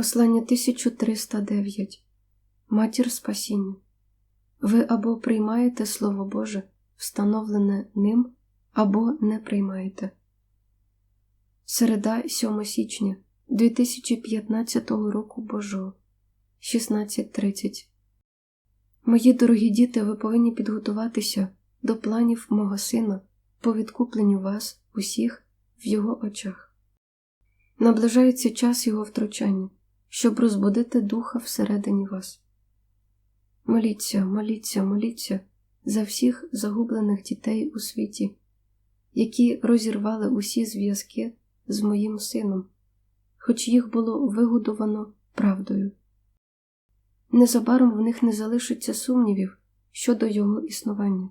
Послання 1309 Матір Спасіння. Ви або приймаєте Слово Боже, встановлене ним, або не приймаєте. Середа 7 січня 2015 року Божого 16.30 Мої дорогі діти, ви повинні підготуватися до планів мого сина по відкупленню вас усіх в його очах. Наближається час його втручання, щоб розбудити духа всередині вас. Моліться, моліться, моліться за всіх загублених дітей у світі, які розірвали усі зв'язки з моїм сином, хоч їх було вигодовано правдою. Незабаром в них не залишиться сумнівів щодо його існування,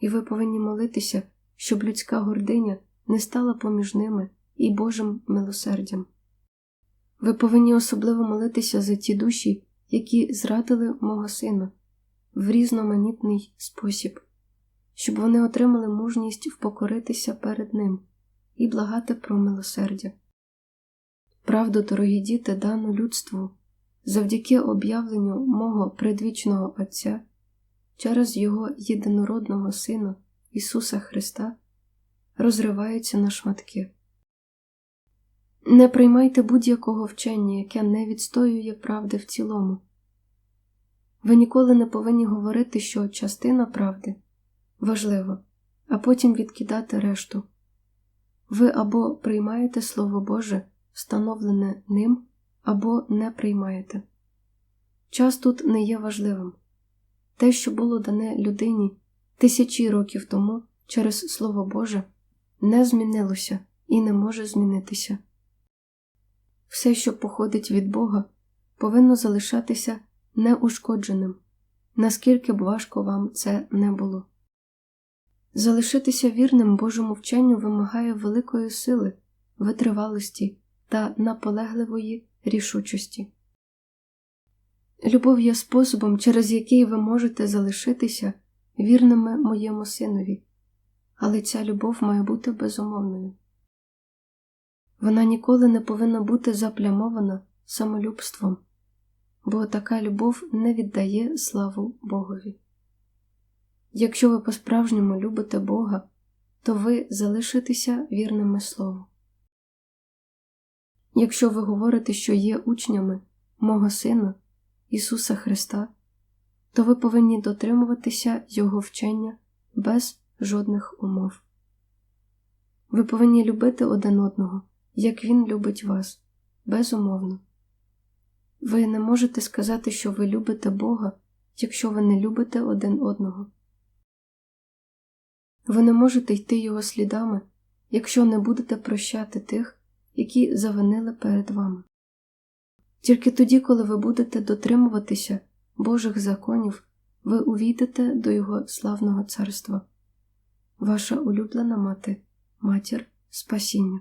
і ви повинні молитися, щоб людська гординя не стала поміж ними і Божим милосердям. Ви повинні особливо молитися за ті душі, які зрадили мого сина в різноманітний спосіб, щоб вони отримали мужність впокоритися перед ним і благати про милосердя. Правду, дорогі діти, дану людству завдяки об'явленню мого предвічного Отця через Його єдинородного Сина Ісуса Христа розриваються на шматки. Не приймайте будь-якого вчення, яке не відстоює правди в цілому. Ви ніколи не повинні говорити, що частина правди важлива, а потім відкидати решту. Ви або приймаєте Слово Боже, встановлене ним, або не приймаєте. Час тут не є важливим. Те, що було дане людині тисячі років тому через Слово Боже, не змінилося і не може змінитися. Все, що походить від Бога, повинно залишатися неушкодженим, наскільки б важко вам це не було. Залишитися вірним Божому вченню вимагає великої сили, витривалості та наполегливої рішучості. Любов є способом, через який ви можете залишитися вірними моєму синові, але ця любов має бути безумовною. Вона ніколи не повинна бути заплямована самолюбством, бо така любов не віддає славу Богові. Якщо ви по-справжньому любите Бога, то ви залишитеся вірними Слову. Якщо ви говорите, що є учнями мого Сина Ісуса Христа, то ви повинні дотримуватися Його вчення без жодних умов. Ви повинні любити один одного як Він любить вас, безумовно. Ви не можете сказати, що ви любите Бога, якщо ви не любите один одного. Ви не можете йти Його слідами, якщо не будете прощати тих, які завинили перед вами. Тільки тоді, коли ви будете дотримуватися Божих законів, ви увійдете до Його славного царства. Ваша улюблена мати, матір спасіння.